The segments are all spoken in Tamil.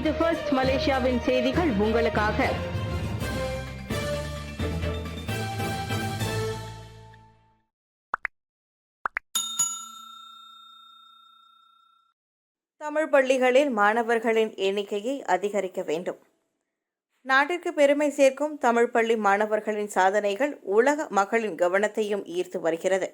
இது ஃபர்ஸ்ட் மலேசியாவின் செய்திகள் உங்களுக்காக. தமிழ் பள்ளிகளில் மாணவர்களின் எண்ணிக்கையை அதிகரிக்க வேண்டும். நாட்டிற்கு பெருமை சேர்க்கும் தமிழ் பள்ளி மாணவர்களின் சாதனைகள் உலக மக்களின் கவனத்தையும் ஈர்த்து வருகிறது.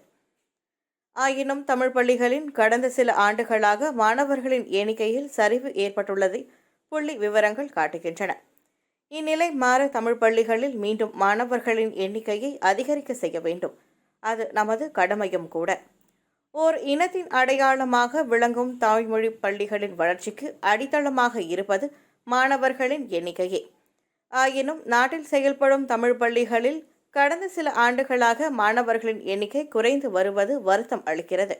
ஆயினும் தமிழ் பள்ளிகளின் கடந்த சில ஆண்டுகளாக மாணவர்களின் எண்ணிக்கையில் சரிவு ஏற்பட்டுள்ளதை புள்ளி விவரங்கள் காட்டுகின்றன. இந்நிலை மாற தமிழ் பள்ளிகளில் மீண்டும் மாணவர்களின் எண்ணிக்கையை அதிகரிக்க செய்ய வேண்டும். அது நமது கடமையும் கூட. ஓர் இனத்தின் அடையாளமாக விளங்கும் தாய்மொழி பள்ளிகளின் வளர்ச்சிக்கு அடித்தளமாக இருப்பது மாணவர்களின் எண்ணிக்கையே. ஆயினும் நாட்டில் செயல்படும் தமிழ் பள்ளிகளில் கடந்த சில ஆண்டுகளாக மாணவர்களின் எண்ணிக்கை குறைந்து வருவது வருத்தம் அளிக்கிறது.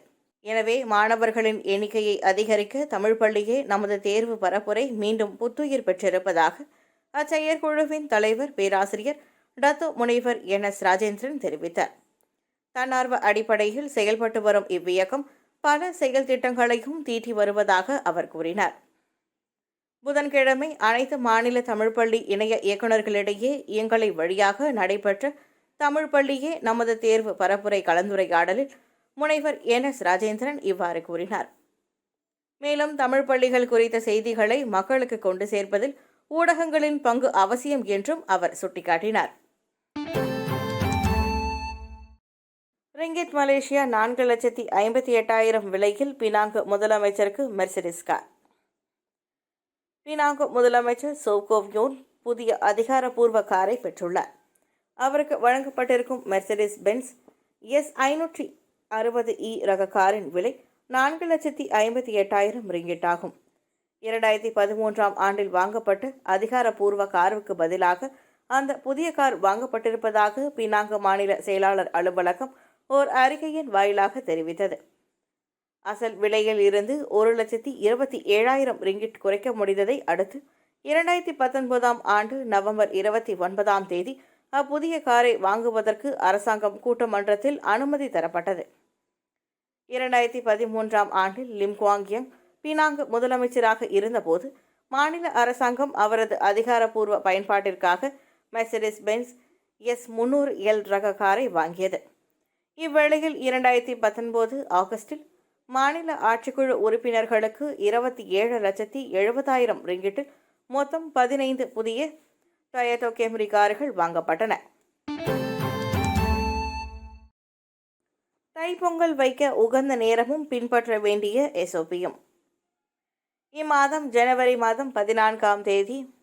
எனவே மாணவர்களின் எண்ணிக்கையை அதிகரிக்க தமிழ் பள்ளியே நமது தேர்வு பரப்புரை மீண்டும் புத்துயிர் பெற்றிருப்பதாக அச்செயற்குழுவின் தலைவர் பேராசிரியர் டத்து முனைவர் என் எஸ் ராஜேந்திரன் தெரிவித்தார். தன்னார்வ அடிப்படையில் செயல்பட்டு வரும் இவ்வியக்கம் பல செயல் திட்டங்களையும் தீட்டி வருவதாக அவர் கூறினார். புதன்கிழமை அனைத்து மாநில தமிழ் பள்ளி இணைய இயக்குநர்களிடையே இயங்கலை வழியாக நடைபெற்ற தமிழ் பள்ளியே நமது தேர்வு பரப்புரை கலந்துரையாடலில் முனைவர் என் எஸ் ராஜேந்திரன் இவ்வாறு கூறினார். மேலும் தமிழ் பள்ளிகள் குறித்த செய்திகளை மக்களுக்கு கொண்டு சேர்ப்பதில் ஊடகங்களின் பங்கு அவசியம் என்றும் அவர் சுட்டிக்காட்டினார். ரிங்கித் மலேசியா நான்கு லட்சத்தி ஐம்பத்தி எட்டாயிரம் விலையில் பினாங்கு முதலமைச்சருக்கு மெர்சிடிஸ் கார். பினாங்கு முதலமைச்சர் சோகோவ் யோன் புதிய அதிகாரப்பூர்வ காரை பெற்றுள்ளார். அவருக்கு வழங்கப்பட்டிருக்கும் மெர்சிடிஸ் பென்ஸ் எஸ் ஐநூற்றி அறுபது இ ரக காரின் விலை நான்கு லட்சத்தி ஐம்பத்தி எட்டாயிரம் ரிங்கிட் ஆகும். இரண்டாயிரத்தி பதிமூன்றாம் ஆண்டில் வாங்கப்பட்டு அதிகாரப்பூர்வ காருக்கு பதிலாக அந்த புதிய கார் வாங்கப்பட்டிருப்பதாக பினாங்க மாநில செயலாளர் அலுவலகம் ஓர் அறிக்கையின் வாயிலாக தெரிவித்தது. அசல் விலையில் இருந்து ஒரு லட்சத்தி இருபத்தி ஏழாயிரம் ரிங்கிட் குறைக்க முடிந்ததை அடுத்து இரண்டாயிரத்தி பத்தொன்பதாம் ஆண்டு நவம்பர் இருபத்தி ஒன்பதாம் தேதி அப்புதிய காரை வாங்குவதற்கு அரசாங்கம் கூட்டமன்றத்தில் அனுமதி தரப்பட்டது. இரண்டாயிரத்தி பதிமூன்றாம் ஆண்டில் லிம் குவாங்யங் பினாங்கு முதலமைச்சராக இருந்தபோது மாநில அரசாங்கம் அவரது அதிகாரப்பூர்வ பயன்பாட்டிற்காக மெர்சிடிஸ் பென்ஸ் எஸ் முன்னூறு எல் ரக காரை வாங்கியது. இவ்வேளையில் இரண்டாயிரத்தி பத்தொன்பது ஆகஸ்டில் மாநில ஆட்சிக்குழு உறுப்பினர்களுக்கு இருபத்தி ஏழு லட்சத்தி எழுபதாயிரம் ரிங்கிட்டில் மொத்தம் பதினைந்து புதிய டொயேட்டோ கேமரி கார்கள் வாங்கப்பட்டன. தைப்பொங்கல் வைக்க உகந்த நேரமும் பின்பற்ற வேண்டிய எஸ்ஓபியும் இம்மாதம் ஜனவரி மாதம் பதினான்காம் தேதி.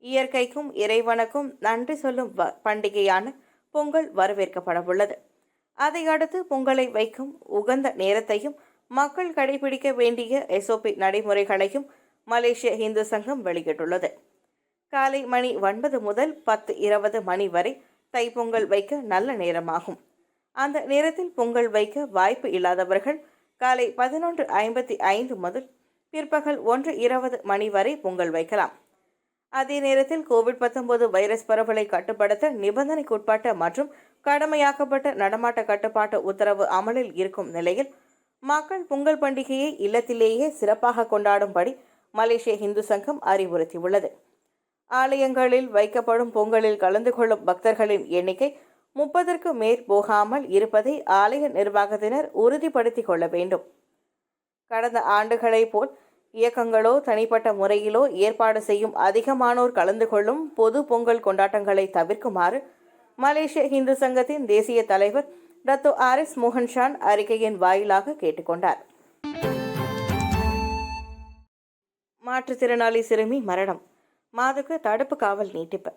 இயற்கைக்கும் இறைவனுக்கும் நன்றி சொல்லும் வ- பண்டிகையான பொங்கல் வரவேற்கப்படவுள்ளது. அதையடுத்து பொங்கலை வைக்கும் உகந்த நேரத்தையும் மக்கள் கடைபிடிக்க வேண்டிய எஸ்ஓபி நடைமுறைகளையும் மலேசிய இந்து சங்கம் வெளியிட்டுள்ளது. காலை மணி ஒன்பது முதல் பத்து இருபது மணி வரை தைப்பொங்கல் வைக்க நல்ல நேரமாகும். அந்த நேரத்தில் பொங்கல் வைக்க வாய்ப்பு இல்லாதவர்கள் காலை பதினொன்று ஐம்பத்தி ஐந்து முதல் பிற்பகல் ஒன்று இருபது மணி வரை பொங்கல் வைக்கலாம். அதே நேரத்தில் கோவிட் 19 வைரஸ் பரவலை கட்டுப்படுத்த நிபந்தனைக்குட்பட்ட மற்றும் கடமையாக்கப்பட்ட நடமாட்ட கட்டுப்பாட்டு உத்தரவு அமலில் இருக்கும் நிலையில் மக்கள் பொங்கல் பண்டிகையை இல்லத்திலேயே சிறப்பாக கொண்டாடும்படி மலேசிய இந்து சங்கம் அறிவுறுத்தியுள்ளது. ஆலயங்களில் வைக்கப்படும் பொங்கலில் கலந்து கொள்ளும் பக்தர்களின் எண்ணிக்கை முப்பதற்கு மேற் போகாமல் இருப்பதை ஆலய நிர்வாகத்தினர் உறுதிப்படுத்திக் கொள்ள வேண்டும். கடந்த ஆண்டுகளைப் போல் இயக்கங்களோ தனிப்பட்ட முறையிலோ ஏற்பாடு செய்யும் அதிகமானோர் கலந்து கொள்ளும் பொது பொங்கல் கொண்டாட்டங்களை தவிர்க்குமாறு மலேசிய இந்து சங்கத்தின் தேசிய தலைவர் டத்தோ ஆர் எஸ் மோகன்ஷான் அறிக்கையின் வாயிலாக கேட்டுக்கொண்டார் மாற்றுத்திறனாளி சிறுமி மரணம். மாதுக்கு தடுப்பு காவல் நீட்டிப்பு.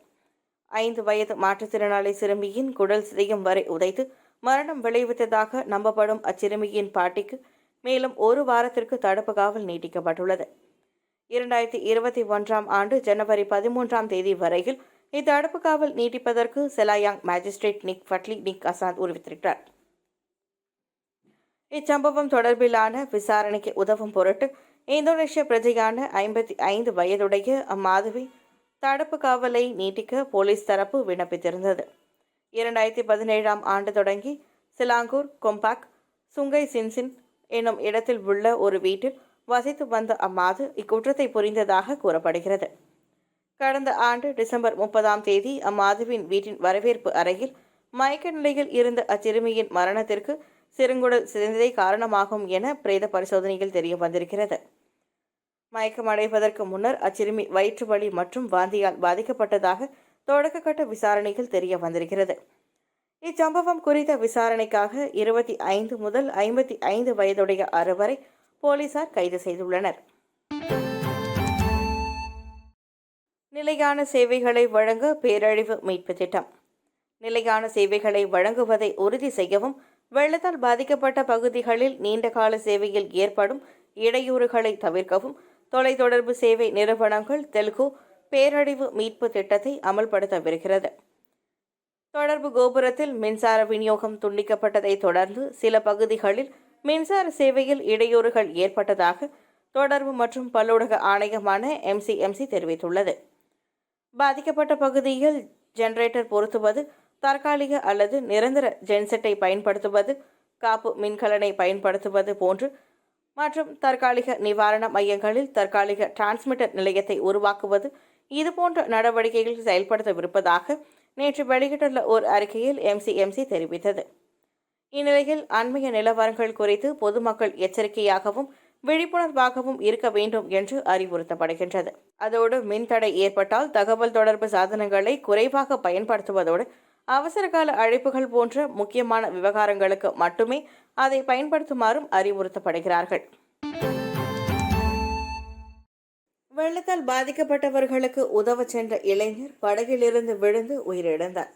ஐந்து வயது மாற்றுத்திறனாளி சிறுமியின் குடல் சிதையும் வரை உதைத்து மரணம் விளைவித்ததாக நம்பப்படும் அச்சிறுமியின் பாட்டிக்கு மேலும் ஒரு வாரத்திற்கு தடுப்பு காவல் நீட்டிக்கப்பட்டுள்ளது. இரண்டாயிரத்தி இருபத்தி ஒன்றாம் ஆண்டு ஜனவரி பதிமூன்றாம் தேதி வரையில் இத்தடுப்பு காவல் நீட்டிப்பதற்கு Selayang magistrate Nik Fadli Nik Asand அறிவித்திருக்கிறார் இச்சம்பவம் தொடர்பிலான விசாரணைக்கு உதவும் பொருட்டு இந்தோனேஷிய பிரஜையான ஐம்பத்தி ஐந்து வயதுடைய அம்மாதவி தடுப்பு காவலை நீட்டிக்க போலீஸ் தரப்பு விண்ணப்பித்திருந்தது. இரண்டாயிரத்தி பதினேழாம் ஆண்டு தொடங்கி சிலாங்கூர் கொம்பாக் சுங்கை சின்சின் என்னும் இடத்தில் உள்ள ஒரு வீட்டில் வசித்து வந்த அம்மாது இக்குற்றத்தை புரிந்ததாக கூறப்படுகிறது. கடந்த ஆண்டு டிசம்பர் முப்பதாம் தேதி அம்மாதுவின் வீட்டின் வரவேற்பு அறையில் மயக்க நிலையில் இருந்த அச்சிறுமியின் மரணத்திற்கு சிறுங்குடல் சிதைந்ததே காரணமாகும் என பிரேத பரிசோதனையில் தெரிய வந்திருக்கிறது. மயக்கமடைவதற்கு முன்னர் அச்சிறுமி வயிற்று வலி மற்றும் வாந்தியால் பாதிக்கப்பட்டதாக தொடக்கக்கட்ட விசாரணையில் தெரிய வந்திருக்கிறது. இச்சம்பவம் குறித்த விசாரணைக்காக இருபத்தி ஐந்து முதல் ஐம்பத்தி ஐந்து வயதுடைய அறுவரை போலீசார் கைது செய்துள்ளனர். நிலையான சேவைகளை வழங்க பேரழிவு மீட்பு திட்டம். நிலையான சேவைகளை வழங்குவதை உறுதி செய்யவும் வெள்ளத்தால் பாதிக்கப்பட்ட பகுதிகளில் நீண்டகால சேவையில் ஏற்படும் இடையூறுகளை தவிர்க்கவும் தொலைத்தொடர்பு சேவை நிறுவனங்கள் தெலுகு பேரழிவு மீட்பு திட்டத்தை அமல்படுத்தவிருக்கிறது தொடர்பு கோபுரத்தில் மின்சார விநியோகம் துண்டிக்கப்பட்டதை தொடர்ந்து சில பகுதிகளில் மின்சார சேவையில் இடையூறுகள் ஏற்பட்டதாக தொடர்பு மற்றும் பல்லூடக ஆணையமான எம்சிஎம்சி தெரிவித்துள்ளது. பாதிக்கப்பட்ட பகுதியில் ஜெனரேட்டர் பொருத்துவது தற்காலிக அல்லது நிரந்தர ஜென்செட்டை பயன்படுத்துவது காப்பு மின்கலனை பயன்படுத்துவது போன்று மற்றும் தற்காலிக நிவாரண மையங்களில் தற்காலிக டிரான்ஸ்மிட்டர் நிலையத்தை உருவாக்குவது இதுபோன்ற நடவடிக்கைகள் செயல்படுத்தவிருப்பதாக நேற்று வெளியிட்டுள்ள ஒரு அறிக்கையில் எம்சிஎம்சி தெரிவித்தது. இந்நிலையில் அண்மைய நிலவரங்கள் குறித்து பொதுமக்கள் எச்சரிக்கையாகவும் விழிப்புணர்வாகவும் இருக்க வேண்டும் என்று அறிவுறுத்தப்படுகின்றது. அதோடு மின்தடை ஏற்பட்டால் தகவல் தொடர்பு சாதனங்களை குறைவாக பயன்படுத்துவதோடு அவசரகால அழைப்புகள் போன்ற முக்கியமான விவகாரங்களுக்கு மட்டுமே அதை பயன்படுத்துமாறும் அறிவுறுத்தப்படுகிறார்கள். வெள்ளத்தால் பாதிக்கப்பட்டவர்களுக்கு உதவச் சென்ற இளைஞர் படகிலிருந்து விழுந்து உயிரிழந்தார்.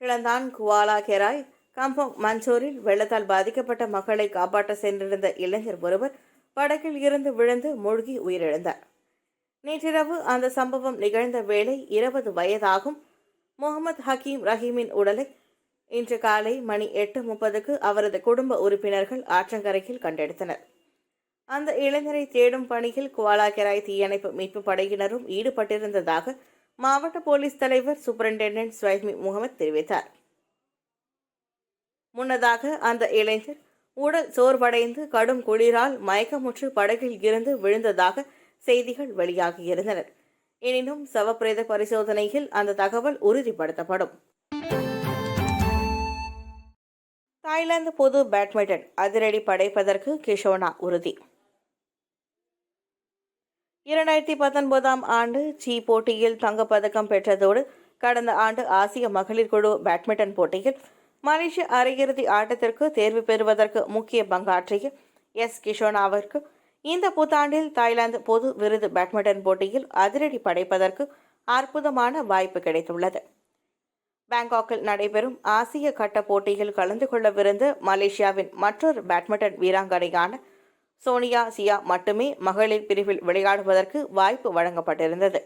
கிளந்தான் குவாலா கெராய் கம்பம் மன்சூரில் வெள்ளத்தால் பாதிக்கப்பட்ட மக்களை காப்பாற்ற சென்றிருந்த இளைஞர் ஒருவர் படகில் இருந்து விழுந்து மூழ்கி உயிரிழந்தார். நேற்றிரவு அந்த சம்பவம் நிகழ்ந்த வேளை இருபது வயதாகும் முகமது ஹக்கீம் ரஹீமின் உடலை இன்று காலை மணி எட்டு முப்பதுக்கு அவரது குடும்ப உறுப்பினர்கள் ஆற்றங்கரையில் கண்டெடுத்தனர். அந்த இளைஞரை தேடும் பணியில் குவாலாகெராய் தீயணைப்பு மீட்பு படையினரும் ஈடுபட்டிருந்ததாக மாவட்ட போலீஸ் தலைவர் சூப்பரிண்டென்டென்ட் ஸ்வைமி முகமது தெரிவித்தார். முன்னதாக அந்த இளைஞர் உடல் சோர்வடைந்து கடும் குளிரால் மயக்கமுற்று படகில் இருந்து விழுந்ததாக செய்திகள் வெளியாகியிருந்தன. எனினும் சவப்பிரேத பரிசோதனையில் அந்த தகவல் உறுதிப்படுத்தப்படும். தாய்லாந்து பொது பேட்மிண்டன் அதிரடி படைப்பதற்கு கிஷோனா உறுதி. இரண்டாயிரத்தி பத்தொன்பதாம் ஆண்டு சி போட்டியில் தங்கப்பதக்கம் பெற்றதோடு கடந்த ஆண்டு ஆசிய மகளிர் குழு பேட்மிண்டன் போட்டியில் மலேசிய அரையிறுதி ஆட்டத்திற்கு தேர்வு பெறுவதற்கு முக்கிய பங்காற்றிய எஸ் கிஷோனாவிற்கு இந்த புத்தாண்டில் தாய்லாந்து பொது விருது பேட்மிண்டன் போட்டியில் அதிரடி படைப்பதற்கு அற்புதமான வாய்ப்பு கிடைத்துள்ளது. பாங்காக்கில் நடைபெறும் ஆசிய கட்ட போட்டியில் கலந்து கொள்ளவிருந்த மலேசியாவின் மற்றொரு பேட்மிண்டன் வீராங்கனையான சோனியா சியா மட்டுமே மகளிர் பிரிவில் விளையாடுவதற்கு வாய்ப்பு வழங்கப்பட்டிருந்தது.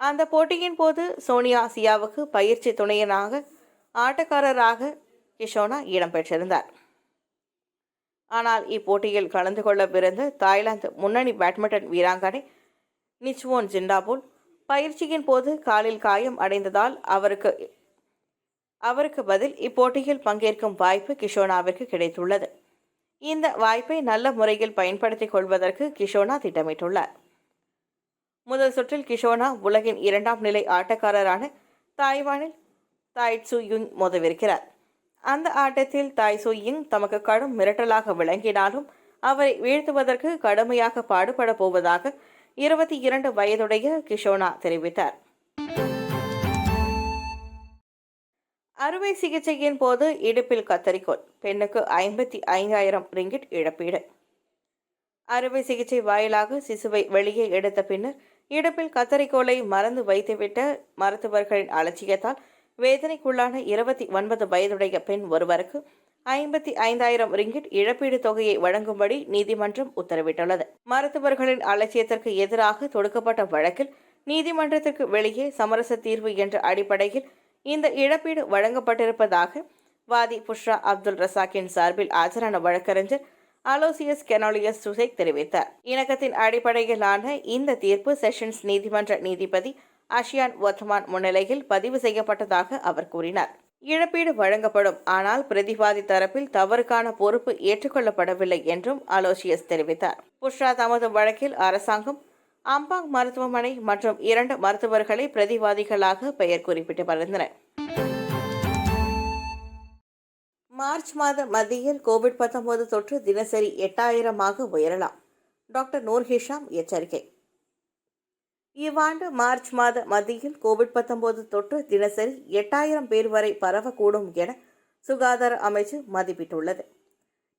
அந்த போட்டியின் போது சோனியா சியாவுக்கு பயிற்சி துணையனாக ஆட்டக்காரராக கிஷோனா இடம்பெற்றிருந்தார். ஆனால் இப்போட்டியில் கலந்து கொள்ளவிருந்த தாய்லாந்து முன்னணி பேட்மிண்டன் வீராங்கனை நிச்வோன் ஜிண்டாபுல் பயிற்சியின் போது காலில் காயம் அடைந்ததால் அவருக்கு அவருக்கு பதில் இப்போட்டியில் பங்கேற்கும் வாய்ப்பு கிஷோனாவிற்கு கிடைத்துள்ளது. இந்த வாய்ப்பை நல்ல முறையில் பயன்படுத்திக் கொள்வதற்கு கிஷோனா திட்டமிட்டுள்ளார். முதல் சுற்றில் கிஷோனா உலகின் இரண்டாம் நிலை ஆட்டக்காரரான தாய்வானில் தாய்ட்சு யுங் மோதவிருக்கிறார். அந்த ஆட்டத்தில் தாய் சுயிங் தமக்கு கடும் மிரட்டலாக விளங்கினாலும் அவரை வீழ்த்துவதற்கு கடுமையாக பாடுபட போவதாக இருபத்தி இரண்டு வயதுடைய கிஷோனா தெரிவித்தார். அறுவை சிகிச்சையின் போது இடுப்பில் கத்தரிக்கோல் பெண்ணுக்கு ஐம்பத்தி ஐந்தாயிரம் ரிங்கிட் இழப்பீடு. அறுவை சிகிச்சை வாயிலாக சிசுவை வெளியே எடுத்த பின்னர் இடுப்பில் கத்தரிக்கோலை மறந்து வைத்துவிட்ட மருத்துவர்களின் அலட்சியத்தால் வேதனைக்குள்ளான இருபத்தி ஒன்பது வயதுடைய பெண் ஒருவருக்கு ஐம்பத்தி ஐந்தாயிரம் ரிங்கிட் இழப்பீடு தொகையை வழங்கும்படி நீதிமன்றம் உத்தரவிட்டுள்ளது. மருத்துவர்களின் அலட்சியத்திற்கு எதிராக தொடுக்கப்பட்ட வழக்கில் நீதிமன்றத்திற்கு வெளியே சமரச தீர்வு என்ற அடிப்படையில் இந்த இழப்பீடு வழங்கப்பட்டிருப்பதாக வாதி புஷ்ரா அப்துல் ரசாக்கின் சார்பில் ஆஜரான வழக்கறிஞர் அலோசியஸ் கெனோலியஸ் சுசேக் தெரிவித்தார். இணக்கத்தின் அடிப்படையிலான இந்த தீர்ப்பு செஷன்ஸ் நீதிமன்ற நீதிபதி அஷியான் ஒத்மான் முன்னிலையில் பதிவு செய்யப்பட்டதாக அவர் கூறினார். இழப்பீடு வழங்கப்படும். ஆனால் பிரதிவாதி தரப்பில் தவறுக்கான பொறுப்பு ஏற்றுக்கொள்ளப்படவில்லை என்றும் அலோசியஸ் தெரிவித்தார். புஷ்ரா தமது வழக்கில் அரசாங்கம் அம்பாங் மருத்துவமனை மற்றும் இரண்டு மருத்துவர்களை பிரதிவாதிகளாக பெயர் குறிப்பிட்டு வருந்தனர் மார்ச் மாத மத்தியில் கோவிட் 19 தொற்று தினசரி எட்டாயிரமாக உயரலாம். டாக்டர் நூர் ஹிஷாம் எச்சரிக்கை. இவ்வாண்டு மார்ச் மாத மத்தியில் கோவிட் 19 தொற்று தினசரி எட்டாயிரம் பேர் வரை பரவக்கூடும் என சுகாதார அமைச்சு மதிப்பிட்டுள்ளது.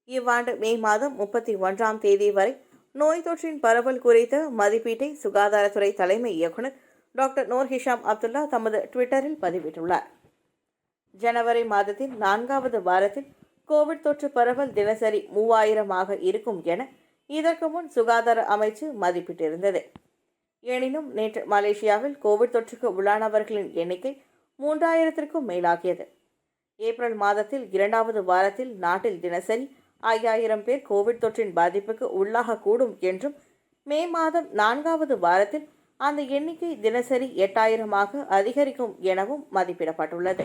இவ்வாண்டு மே மாதம் முப்பத்தி ஒன்றாம் தேதி வரை நோய் தொற்றின் பரவல் குறித்த மதிப்பீட்டை சுகாதாரத்துறை தலைமை இயக்குனர் டாக்டர் நோர் ஹிஷாம் அப்துல்லா தமது ட்விட்டரில் பதிவிட்டுள்ளார். ஜனவரி மாதத்தின் நான்காவது வாரத்தில் கோவிட் தொற்று பரவல் தினசரி மூவாயிரமாக இருக்கும் என இதற்கு முன் சுகாதார அமைச்சு மதிப்பிட்டிருந்தது. எனினும் நேற்று மலேசியாவில் கோவிட் தொற்றுக்கு உள்ளானவர்களின் எண்ணிக்கை மூன்றாயிரத்திற்கும் மேலாகியது. ஏப்ரல் மாதத்தில் இரண்டாவது வாரத்தில் நாட்டில் தினசரி ஐயாயிரம் பேர் கோவிட் தொற்றின் பாதிப்புக்கு உள்ளாகக்கூடும் என்றும் மே மாதம் நான்காவது வாரத்தில் அந்த எண்ணிக்கை தினசரி எட்டாயிரமாக அதிகரிக்கும் எனவும் மதிப்பிடப்பட்டுள்ளது.